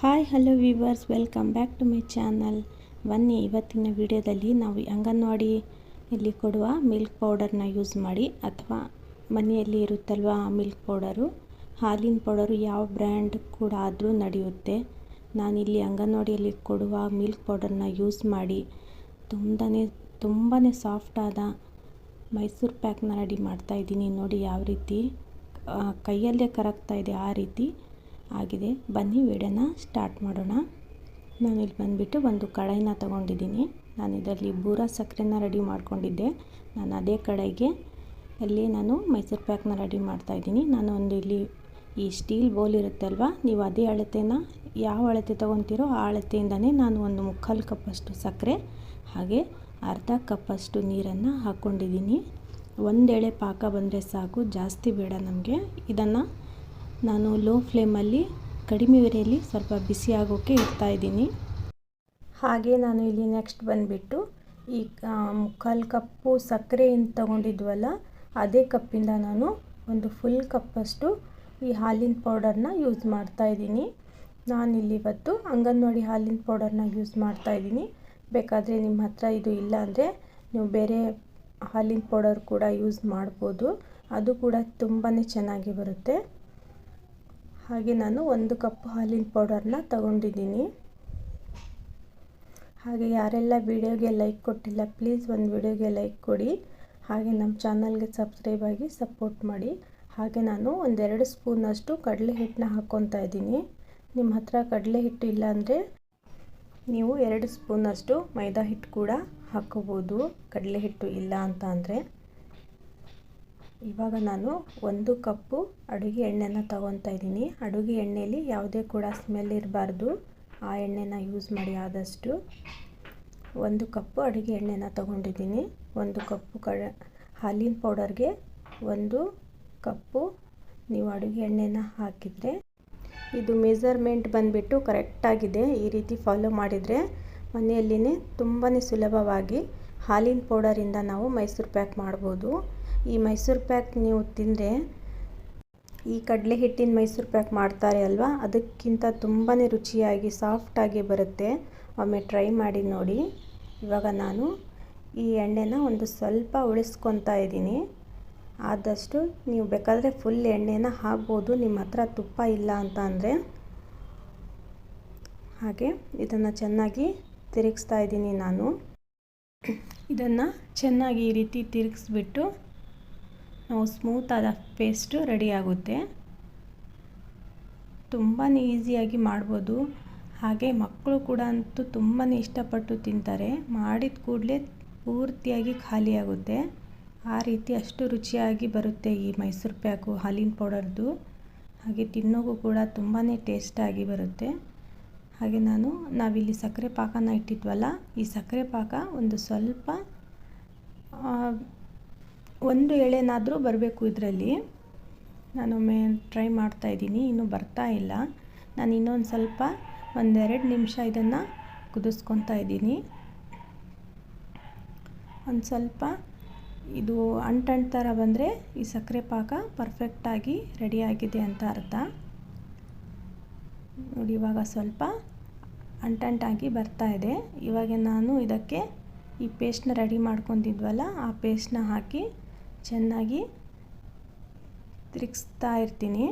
Hi hello viewers welcome back to my channel ಬನ್ನಿ, ಇವತ್ತಿನ ವಿಡಿಯೋದಲ್ಲಿ ನಾವು ಅಂಗನವಾಡಿಯಲ್ಲಿ ಕೊಡುವ ಮಿಲ್ಕ್ ಪೌಡರ್ನ ಯೂಸ್ ಮಾಡಿ ಅಥವಾ ಮನೆಯಲ್ಲಿ ಇರುತ್ತಲ್ವ ಮಿಲ್ಕ್ ಪೌಡರು ಹಾಲಿನ ಪೌಡರು ಯಾವ ಬ್ರ್ಯಾಂಡ್ ಕೂಡ ಆದರೂ ನಡೆಯುತ್ತೆ. ನಾನಿಲ್ಲಿ ಅಂಗನವಾಡಿಯಲ್ಲಿ ಕೊಡುವ ಮಿಲ್ಕ್ ಪೌಡರ್ನ ಯೂಸ್ ಮಾಡಿ ತುಂಬಾ ತುಂಬಾ ಸಾಫ್ಟಾದ ಮೈಸೂರು ಪ್ಯಾಕ್ನ ರೆಡಿ ಮಾಡ್ತಾಯಿದ್ದೀನಿ ನೋಡಿ ಯಾವ ರೀತಿ ಕೈಯಲ್ಲೇ ಕರಗ್ತಾ ಇದೆ ಆ ರೀತಿ. ಆಗಿದೆ. ಬನ್ನಿ, ವಿಡಿಯೋನ ಸ್ಟಾರ್ಟ್ ಮಾಡೋಣ. ನಾನು ಇಲ್ಲಿ ಬಂದುಬಿಟ್ಟು ಒಂದು ಕಡಾಯಿನ ತೊಗೊಂಡಿದ್ದೀನಿ. ನಾನು ಇದರಲ್ಲಿ ಬೂರ ಸಕ್ಕರೆನ ರೆಡಿ ಮಾಡ್ಕೊಂಡಿದ್ದೆ. ನಾನು ಅದೇ ಕಡಾಯಿಗೆ ಅಲ್ಲಿ ನಾನು ಮೈಸೂರು ಪ್ಯಾಕ್ನ ರೆಡಿ ಮಾಡ್ತಾಯಿದ್ದೀನಿ ನಾನು ಒಂದು ಇಲ್ಲಿ ಈ ಸ್ಟೀಲ್ ಬೌಲ್ ಇರುತ್ತಲ್ವ, ನೀವು ಅದೇ ಅಳತೆನ ಯಾವ ಅಳತೆ ತೊಗೊತೀರೋ ಆ ಅಳತೆಯಿಂದನೇ ನಾನು ಒಂದು ಮುಕ್ಕಾಲು ಕಪ್ಪಷ್ಟು ಸಕ್ಕರೆ, ಹಾಗೆ ಅರ್ಧ ಕಪ್ಪಷ್ಟು ನೀರನ್ನು ಹಾಕ್ಕೊಂಡಿದ್ದೀನಿ. ಒಂದೇಳೆ ಪಾಕ ಬಂದರೆ ಸಾಕು, ಜಾಸ್ತಿ ಬೇಡ ನಮಗೆ. ಇದನ್ನು ನಾನು ಲೋ ಫ್ಲೇಮಲ್ಲಿ ಕಡಿಮೆ ಉರಿಯಲ್ಲಿ ಸ್ವಲ್ಪ ಬಿಸಿ ಆಗೋಕ್ಕೆ ಇಡ್ತಾಯಿದ್ದೀನಿ ಹಾಗೆ ನಾನು ಇಲ್ಲಿ ನೆಕ್ಸ್ಟ್ ಬಂದುಬಿಟ್ಟು ಈ ಮುಕ್ಕಾಲು ಕಪ್ಪು ಸಕ್ಕರೆ ಏನು ತೊಗೊಂಡಿದ್ವಲ್ಲ, ಅದೇ ಕಪ್ಪಿಂದ ನಾನು ಒಂದು ಫುಲ್ ಕಪ್ಪಷ್ಟು ಈ ಹಾಲಿನ ಪೌಡರ್ನ ಯೂಸ್ ಮಾಡ್ತಾ ಇದ್ದೀನಿ. ನಾನು ಇಲ್ಲಿ ಇವತ್ತು ಅಂಗನವಾಡಿ ಹಾಲಿನ ಪೌಡರ್ನ ಯೂಸ್ ಮಾಡ್ತಾ ಇದ್ದೀನಿ. ಬೇಕಾದರೆ ನಿಮ್ಮ ಹತ್ರ ಇದು ಇಲ್ಲ ಅಂದರೆ ನೀವು ಬೇರೆ ಹಾಲಿನ ಪೌಡರ್ ಕೂಡ ಯೂಸ್ ಮಾಡ್ಬೋದು. ಅದು ಕೂಡ ತುಂಬಾ ಚೆನ್ನಾಗಿ ಬರುತ್ತೆ. ಹಾಗೆ ನಾನು ಒಂದು ಕಪ್ ಹಾಲಿನ ಪೌಡರ್ನ ತಗೊಂಡಿದ್ದೀನಿ. ಹಾಗೆ ಯಾರೆಲ್ಲ ವಿಡಿಯೋಗೆ ಲೈಕ್ ಕೊಟ್ಟಿಲ್ಲ, ಪ್ಲೀಸ್ ಒಂದು ವಿಡಿಯೋಗೆ ಲೈಕ್ ಕೊಡಿ. ಹಾಗೆ ನಮ್ಮ ಚಾನಲ್ಗೆ ಸಬ್ಸ್ಕ್ರೈಬ್ ಆಗಿ ಸಪೋರ್ಟ್ ಮಾಡಿ. ಹಾಗೆ ನಾನು ಒಂದೆರಡು ಸ್ಪೂನಷ್ಟು ಕಡಲೆ ಹಿಟ್ಟನ್ನ ಹಾಕ್ಕೊತಾ ಇದ್ದೀನಿ. ನಿಮ್ಮ ಹತ್ರ ಕಡಲೆ ಹಿಟ್ಟು ಇಲ್ಲ ಅಂದರೆ ನೀವು ಎರಡು ಸ್ಪೂನಷ್ಟು ಮೈದಾ ಹಿಟ್ಟು ಕೂಡ ಹಾಕ್ಕೋಬೋದು. ಕಡಲೆ ಹಿಟ್ಟು ಇಲ್ಲ ಅಂತ ಅಂದರೆ. ಇವಾಗ ನಾನು ಒಂದು ಕಪ್ಪು ಅಡುಗೆ ಎಣ್ಣೆನ ತಗೊತಾ ಇದ್ದೀನಿ. ಅಡುಗೆ ಎಣ್ಣೆಯಲ್ಲಿ ಯಾವುದೇ ಕೂಡ ಸ್ಮೆಲ್ ಇರಬಾರ್ದು. ಆ ಎಣ್ಣೆನ ಯೂಸ್ ಮಾಡಿ ಆದಷ್ಟು ಒಂದು ಕಪ್ಪು ಅಡುಗೆ ಎಣ್ಣೆನ ತಗೊಂಡಿದ್ದೀನಿ. ಒಂದು ಕಪ್ಪು ಕ ಹಾಲಿನ ಪೌಡರ್ಗೆ ಒಂದು ಕಪ್ಪು ನೀವು ಅಡುಗೆ ಎಣ್ಣೆನ ಹಾಕಿದರೆ ಇದು ಮೆಜರ್ಮೆಂಟ್ ಬಂದುಬಿಟ್ಟು ಕರೆಕ್ಟಾಗಿದೆ ಈ ರೀತಿ ಫಾಲೋ ಮಾಡಿದರೆ ಮನೆಯಲ್ಲಿನೇ ತುಂಬಾ ಸುಲಭವಾಗಿ ಹಾಲಿನ ಪೌಡರಿಂದ ನಾವು ಮೈಸೂರು ಪ್ಯಾಕ್ ಮಾಡ್ಬೋದು. ಈ ಮೈಸೂರು ಪ್ಯಾಕ್ ನೀವು ತಿಂದರೆ ಈ ಕಡಲೆ ಹಿಟ್ಟಿನ ಮೈಸೂರು ಪ್ಯಾಕ್ ಮಾಡ್ತಾರೆ ಅಲ್ವಾ? ಅದಕ್ಕಿಂತ ತುಂಬಾ ರುಚಿಯಾಗಿ ಸಾಫ್ಟಾಗಿ ಬರುತ್ತೆ. ಒಮ್ಮೆ ಟ್ರೈ ಮಾಡಿ ನೋಡಿ. ಇವಾಗ ನಾನು ಈ ಎಣ್ಣೆನ ಒಂದು ಸ್ವಲ್ಪ ಉಳಿಸ್ಕೊತಾ ಇದ್ದೀನಿ. ಆದಷ್ಟು ನೀವು ಬೇಕಾದರೆ ಫುಲ್ ಎಣ್ಣೆನ ಹಾಕ್ಬೋದು. ನಿಮ್ಮ ಹತ್ರ ತುಪ್ಪ ಇಲ್ಲ ಅಂತ ಅಂದರೆ. ಹಾಗೆ ಇದನ್ನು ಚೆನ್ನಾಗಿ ತಿರುಗಿಸ್ತಾ ಇದ್ದೀನಿ ನಾನು. ಇದನ್ನು ಚೆನ್ನಾಗಿ ಈ ರೀತಿ ತಿರುಗಿಸ್ಬಿಟ್ಟು ನಾವು ಸ್ಮೂತಾದ ಪೇಸ್ಟು ರೆಡಿ ಆಗುತ್ತೆ. ತುಂಬಾ ಈಸಿಯಾಗಿ ಮಾಡ್ಬೋದು. ಹಾಗೆ ಮಕ್ಕಳು ಕೂಡ ಅಂತೂ ತುಂಬಾ ಇಷ್ಟಪಟ್ಟು ತಿಂತಾರೆ. ಮಾಡಿದ ಕೂಡಲೇ ಪೂರ್ತಿಯಾಗಿ ಖಾಲಿಯಾಗುತ್ತೆ ಆ ರೀತಿ ಅಷ್ಟು ರುಚಿಯಾಗಿ ಬರುತ್ತೆ ಈ ಮೈಸೂರು ಪ್ಯಾಕು, ಹಾಲಿನ ಪೌಡರ್ದು. ಹಾಗೆ ತಿನ್ನೋಗೂ ಕೂಡ ತುಂಬಾ ಟೇಸ್ಟಾಗಿ ಬರುತ್ತೆ. ಹಾಗೆ ನಾನು, ನಾವಿಲ್ಲಿ ಸಕ್ಕರೆ ಪಾಕನ ಇಟ್ಟಿದ್ವಲ್ಲ, ಈ ಸಕ್ಕರೆ ಪಾಕ ಒಂದು ಸ್ವಲ್ಪ ಒಂದು ಎಳೆನಾದರೂ ಬರಬೇಕು ಇದರಲ್ಲಿ. ನಾನೊಮ್ಮೆ ಟ್ರೈ ಮಾಡ್ತಾ ಇದ್ದೀನಿ, ಇನ್ನೂ ಬರ್ತಾ ಇಲ್ಲ. ನಾನು ಇನ್ನೊಂದು ಸ್ವಲ್ಪ ಒಂದೆರಡು ನಿಮಿಷ ಇದನ್ನು ಕುದಿಸ್ಕೊತಾ ಇದ್ದೀನಿ. ಒಂದು ಸ್ವಲ್ಪ ಇದು ಅಂಟಂಟು ಥರ ಬಂದರೆ ಈ ಸಕ್ಕರೆ ಪಾಕ ಪರ್ಫೆಕ್ಟಾಗಿ ರೆಡಿಯಾಗಿದೆ ಅಂತ ಅರ್ಥ. ನೋಡಿ, ಇವಾಗ ಸ್ವಲ್ಪ ಅಂಟಂಟಾಗಿ ಬರ್ತಾ ಇದೆ. ಇವಾಗ ನಾನು ಇದಕ್ಕೆ ಈ ಪೇಸ್ಟ್ನ ರೆಡಿ ಮಾಡ್ಕೊಂಡಿದ್ವಲ್ಲ, ಆ ಪೇಸ್ಟ್ನ ಹಾಕಿ ಚೆನ್ನಾಗಿ ತಿರುಗಿಸ್ತಾ ಇರ್ತೀನಿ.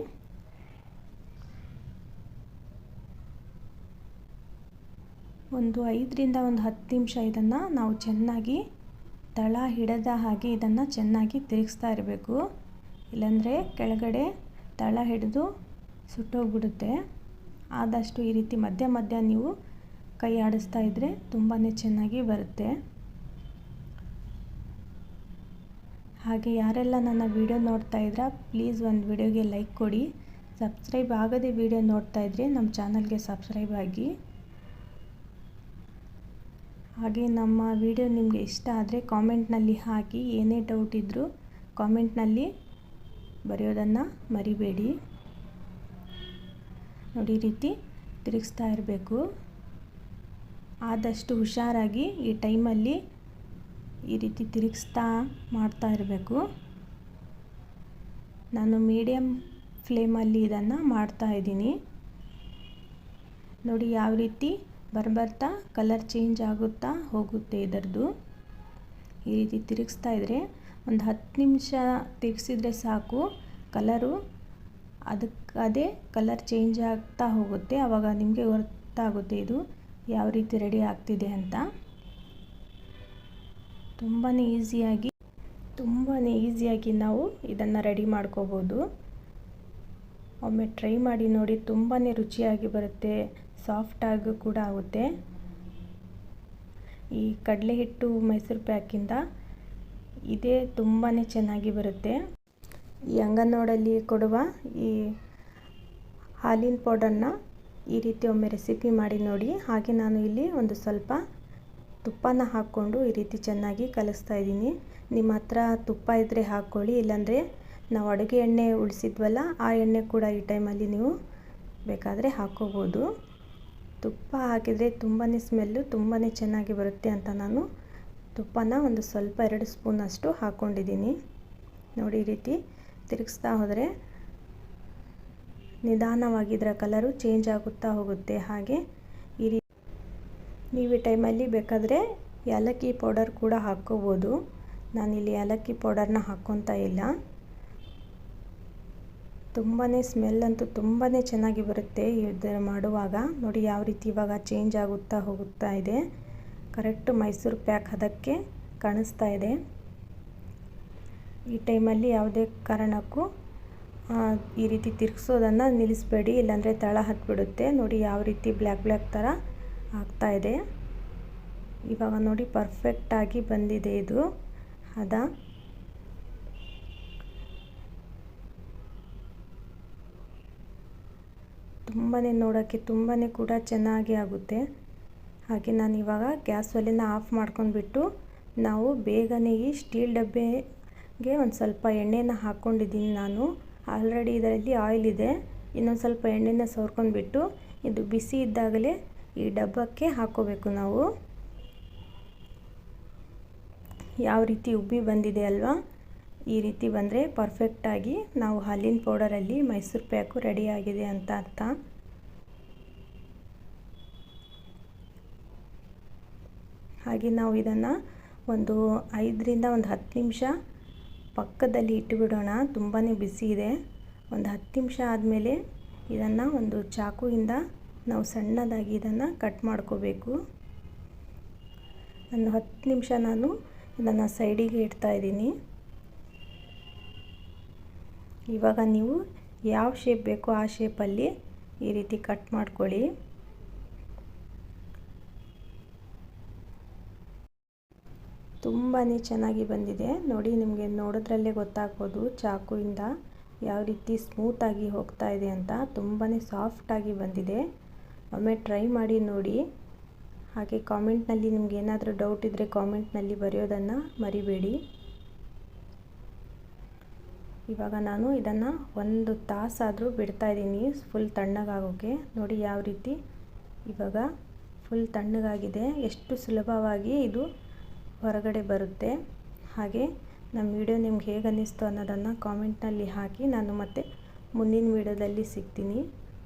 ಒಂದು ಐದರಿಂದ ಒಂದು ಹತ್ತು ನಿಮಿಷ ಇದನ್ನು ನಾವು ಚೆನ್ನಾಗಿ ತಳ ಹಿಡದ ಹಾಗೆ ಇದನ್ನು ಚೆನ್ನಾಗಿ ತಿರುಗಿಸ್ತಾ ಇರಬೇಕು. ಇಲ್ಲಾಂದರೆ ಕೆಳಗಡೆ ತಳ ಹಿಡಿದು ಸುಟ್ಟೋಗ್ಬಿಡುತ್ತೆ. ಆದಷ್ಟು ಈ ರೀತಿ ಮಧ್ಯ ಮಧ್ಯ ನೀವು ಕೈ ಆಡಿಸ್ತಾ ಇದ್ದರೆ ತುಂಬಾ ಚೆನ್ನಾಗಿ ಬರುತ್ತೆ. ಹಾಗೆ ಯಾರೆಲ್ಲ ನನ್ನ ವಿಡಿಯೋ ನೋಡ್ತಾ ಇದ್ದೀರಾ ಪ್ಲೀಸ್ ಒಂದು ವಿಡಿಯೋಗೆ ಲೈಕ್ ಕೊಡಿ. ಸಬ್ಸ್ಕ್ರೈಬ್ ಆಗದೆ ವಿಡಿಯೋ ನೋಡ್ತಾ ಇದ್ದರೆ ನಮ್ಮ ಚಾನಲ್ಗೆ ಸಬ್ಸ್ಕ್ರೈಬ್ ಆಗಿ. ಹಾಗೆ ನಮ್ಮ ವಿಡಿಯೋ ನಿಮಗೆ ಇಷ್ಟ ಆದರೆ ಕಾಮೆಂಟ್ನಲ್ಲಿ ಹಾಕಿ, ಏನೇ ಡೌಟ್ ಇದ್ದರೂ ಕಾಮೆಂಟ್ನಲ್ಲಿ ಬರೆಯೋದನ್ನು ಮರಿಬೇಡಿ. ನೋಡಿ ರೀತಿ ತಿರುಗಿಸ್ತಾ ಇರಬೇಕು. ಆದಷ್ಟು ಹುಷಾರಾಗಿ ಈ ಟೈಮಲ್ಲಿ ಈ ರೀತಿ ತಿರುಗಿಸ್ತಾ ಮಾಡ್ತಾ ಇರಬೇಕು. ನಾನು ಮೀಡಿಯಮ್ ಫ್ಲೇಮಲ್ಲಿ ಇದನ್ನು ಮಾಡ್ತಾ ಇದ್ದೀನಿ. ನೋಡಿ ಯಾವ ರೀತಿ ಬರ್ಬರ್ತಾ ಕಲರ್ ಚೇಂಜ್ ಆಗುತ್ತಾ ಹೋಗುತ್ತೆ ಇದರದ್ದು ಈ ರೀತಿ ತಿರುಗಿಸ್ತಾ ಇದ್ದರೆ ಒಂದು ಹತ್ತು ನಿಮಿಷ ತಿರುಗಿಸಿದ್ರೆ ಸಾಕು. ಕಲರು ಅದಕ್ಕೆ ಅದೇ ಕಲರ್ ಚೇಂಜ್ ಆಗ್ತಾ ಹೋಗುತ್ತೆ. ಆವಾಗ ನಿಮಗೆ ಗೊತ್ತಾಗುತ್ತೆ ಇದು ಯಾವ ರೀತಿ ರೆಡಿ ಆಗ್ತಿದೆ ಅಂತ. ತುಂಬಾ ಈಸಿಯಾಗಿ ತುಂಬಾ ಈಸಿಯಾಗಿ ನಾವು ಇದನ್ನು ರೆಡಿ ಮಾಡ್ಕೋಬೋದು. ಒಮ್ಮೆ ಟ್ರೈ ಮಾಡಿ ನೋಡಿ ತುಂಬಾ ರುಚಿಯಾಗಿ ಬರುತ್ತೆ ಸಾಫ್ಟಾಗಿ ಕೂಡ ಆಗುತ್ತೆ. ಈ ಕಡಲೆ ಹಿಟ್ಟು ಮೈಸೂರು ಪ್ಯಾಕಿಂದ ಇದೇ ತುಂಬಾ ಚೆನ್ನಾಗಿ ಬರುತ್ತೆ. ಈ ಅಂಗನೋಡಲ್ಲಿ ಕೊಡುವ ಈ ಹಾಲಿನ ಪೌಡರ್ನ ಈ ರೀತಿ ಒಮ್ಮೆ ರೆಸಿಪಿ ಮಾಡಿ ನೋಡಿ. ಹಾಗೆ ನಾನು ಇಲ್ಲಿ ಒಂದು ಸ್ವಲ್ಪ ತುಪ್ಪನ ಹಾಕ್ಕೊಂಡು ಈ ರೀತಿ ಚೆನ್ನಾಗಿ ಕಲಿಸ್ತಾ ಇದ್ದೀನಿ. ನಿಮ್ಮ ಹತ್ರ ತುಪ್ಪ ಇದ್ದರೆ ಹಾಕ್ಕೊಳ್ಳಿ, ಇಲ್ಲಾಂದರೆ ನಾವು ಅಡುಗೆ ಎಣ್ಣೆ ಉಳಿಸಿದ್ವಲ್ಲ, ಆ ಎಣ್ಣೆ ಕೂಡ ಈ ಟೈಮಲ್ಲಿ ನೀವು ಬೇಕಾದರೆ ಹಾಕ್ಕೋಬೋದು. ತುಪ್ಪ ಹಾಕಿದರೆ ತುಂಬಾ ಸ್ಮೆಲ್ಲು ತುಂಬಾ ಚೆನ್ನಾಗಿ ಬರುತ್ತೆ ಅಂತ ನಾನು ತುಪ್ಪನ ಒಂದು ಸ್ವಲ್ಪ ಎರಡು ಸ್ಪೂನಷ್ಟು ಹಾಕ್ಕೊಂಡಿದ್ದೀನಿ. ನೋಡಿ ಈ ರೀತಿ ತಿರುಗಿಸ್ತಾ ಹೋದರೆ ನಿಧಾನವಾಗಿ ಇದರ ಕಲರು ಚೇಂಜ್ ಆಗುತ್ತಾ ಹೋಗುತ್ತೆ. ಹಾಗೆ ನೀವು ಈ ಟೈಮಲ್ಲಿ ಬೇಕಾದರೆ ಏಲಕ್ಕಿ ಪೌಡರ್ ಕೂಡ ಹಾಕ್ಕೋಬೋದು. ನಾನಿಲ್ಲಿ ಏಲಕ್ಕಿ ಪೌಡರ್ನ ಹಾಕ್ಕೊತಾ ಇಲ್ಲ. ತುಂಬಾ ಸ್ಮೆಲ್ ಅಂತೂ ತುಂಬಾ ಚೆನ್ನಾಗಿ ಬರುತ್ತೆ ಇದು ಮಾಡುವಾಗ. ನೋಡಿ ಯಾವ ರೀತಿ ಇವಾಗ ಚೇಂಜ್ ಆಗುತ್ತಾ ಹೋಗುತ್ತಾ ಇದೆ. ಕರೆಕ್ಟ್ ಮೈಸೂರು ಪ್ಯಾಕ್ ಅದಕ್ಕೆ ಕಾಣಿಸ್ತಾ ಇದೆ. ಈ ಟೈಮಲ್ಲಿ ಯಾವುದೇ ಕಾರಣಕ್ಕೂ ಈ ರೀತಿ ತಿರುಗಿಸೋದನ್ನು ನಿಲ್ಲಿಸಬೇಡಿ, ಇಲ್ಲಾಂದರೆ ತಳ ಹತ್ಬಿಡುತ್ತೆ. ನೋಡಿ ಯಾವ ರೀತಿ ಬ್ಲ್ಯಾಕ್ ಬ್ಲ್ಯಾಕ್ ಥರ ಆಗ್ತಾ ಇದೆ. ಇವಾಗ ನೋಡಿ ಪರ್ಫೆಕ್ಟಾಗಿ ಬಂದಿದೆ ಇದು. ಹದ ತುಂಬಾ ನೋಡೋಕ್ಕೆ ತುಂಬಾ ಕೂಡ ಚೆನ್ನಾಗಿ ಆಗುತ್ತೆ. ಹಾಗೆ ನಾನು ಇವಾಗ ಗ್ಯಾಸ್ ಒಲೆನ ಆಫ್ ಮಾಡ್ಕೊಂಡ್ಬಿಟ್ಟು ನಾವು ಬೇಗನೆ ಈ ಸ್ಟೀಲ್ ಡಬ್ಬೆಗೆ ಒಂದು ಸ್ವಲ್ಪ ಎಣ್ಣೆನ ಹಾಕ್ಕೊಂಡಿದ್ದೀನಿ ನಾನು. ಆಲ್ರೆಡಿ ಇದರಲ್ಲಿ ಆಯಿಲ್ ಇದೆ. ಇನ್ನೊಂದು ಸ್ವಲ್ಪ ಎಣ್ಣೆನ ಸವರ್ಕೊಂಡ್ಬಿಟ್ಟು ಇದು ಬಿಸಿ ಇದ್ದಾಗಲೇ ಈ ಡಬ್ಬಕ್ಕೆ ಹಾಕೋಬೇಕು ನಾವು. ಯಾವ ರೀತಿ ಉಬ್ಬಿ ಬಂದಿದೆ ಅಲ್ವಾ? ಈ ರೀತಿ ಬಂದರೆ ಪರ್ಫೆಕ್ಟಾಗಿ ನಾವು ಹಾಲಿನ ಪೌಡರಲ್ಲಿ ಮೈಸೂರು ಪ್ಯಾಕು ರೆಡಿಯಾಗಿದೆ ಅಂತ ಅರ್ಥ. ಹಾಗೆ ನಾವು ಇದನ್ನು ಒಂದು ಐದರಿಂದ ಒಂದು ಹತ್ತು ನಿಮಿಷ ಪಕ್ಕದಲ್ಲಿ ಇಟ್ಟುಬಿಡೋಣ. ತುಂಬಾ ಬಿಸಿ ಇದೆ. ಒಂದು ಹತ್ತು ನಿಮಿಷ ಆದಮೇಲೆ ಇದನ್ನು ಒಂದು ಚಾಕುವಿಂದ ನಾವು ಸಣ್ಣದಾಗಿ ಇದನ್ನು ಕಟ್ ಮಾಡ್ಕೋಬೇಕು. ನಾನು ಹತ್ತು ನಿಮಿಷ ನಾನು ಇದನ್ನು ಸೈಡಿಗೆ ಇಡ್ತಾ ಇದ್ದೀನಿ. ಇವಾಗ ನೀವು ಯಾವ ಶೇಪ್ ಬೇಕೋ ಆ ಶೇಪಲ್ಲಿ ಈ ರೀತಿ ಕಟ್ ಮಾಡ್ಕೊಳ್ಳಿ. ತುಂಬಾ ಚೆನ್ನಾಗಿ ಬಂದಿದೆ. ನೋಡಿ ನಿಮಗೆ ನೋಡೋದ್ರಲ್ಲೇ ಗೊತ್ತಾಗ್ಬೋದು ಚಾಕುವಿಂದ ಯಾವ ರೀತಿ ಸ್ಮೂತಾಗಿ ಹೋಗ್ತಾ ಇದೆ ಅಂತ. ತುಂಬಾ ಸಾಫ್ಟಾಗಿ ಬಂದಿದೆ. ಒಮ್ಮೆ ಟ್ರೈ ಮಾಡಿ ನೋಡಿ. ಹಾಗೆ ಕಾಮೆಂಟ್ನಲ್ಲಿ ನಿಮ್ಗೆ ಏನಾದರೂ ಡೌಟ್ ಇದ್ದರೆ ಕಾಮೆಂಟ್ನಲ್ಲಿ ಬರೆಯೋದನ್ನು ಮರಿಬೇಡಿ. ಇವಾಗ ನಾನು ಇದನ್ನು ಒಂದು ತಾಸಾದರೂ ಬಿಡ್ತಾಯಿದ್ದೀನಿ ಫುಲ್ ತಣ್ಣಗಾಗೋಕ್ಕೆ ನೋಡಿ ಯಾವ ರೀತಿ ಇವಾಗ ಫುಲ್ ತಣ್ಣಗಾಗಿದೆ. ಎಷ್ಟು ಸುಲಭವಾಗಿ ಇದು ಹೊರಗಡೆ ಬರುತ್ತೆ. ಹಾಗೆ ನಮ್ಮ ವಿಡಿಯೋ ನಿಮ್ಗೆ ಹೇಗೆ ಅನ್ನಿಸ್ತು ಅನ್ನೋದನ್ನು ಕಾಮೆಂಟ್ನಲ್ಲಿ ಹಾಕಿ. ನಾನು ಮತ್ತೆ ಮುಂದಿನ ವಿಡಿಯೋದಲ್ಲಿ ಸಿಗ್ತೀನಿ.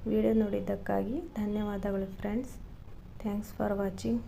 ವಿಡಿಯೋ ನೋಡಿದ್ದಕ್ಕಾಗಿ ಧನ್ಯವಾದಗಳು ಫ್ರೆಂಡ್ಸ್ ಥ್ಯಾಂಕ್ಸ್ ಫಾರ್ ವಾಚಿಂಗ್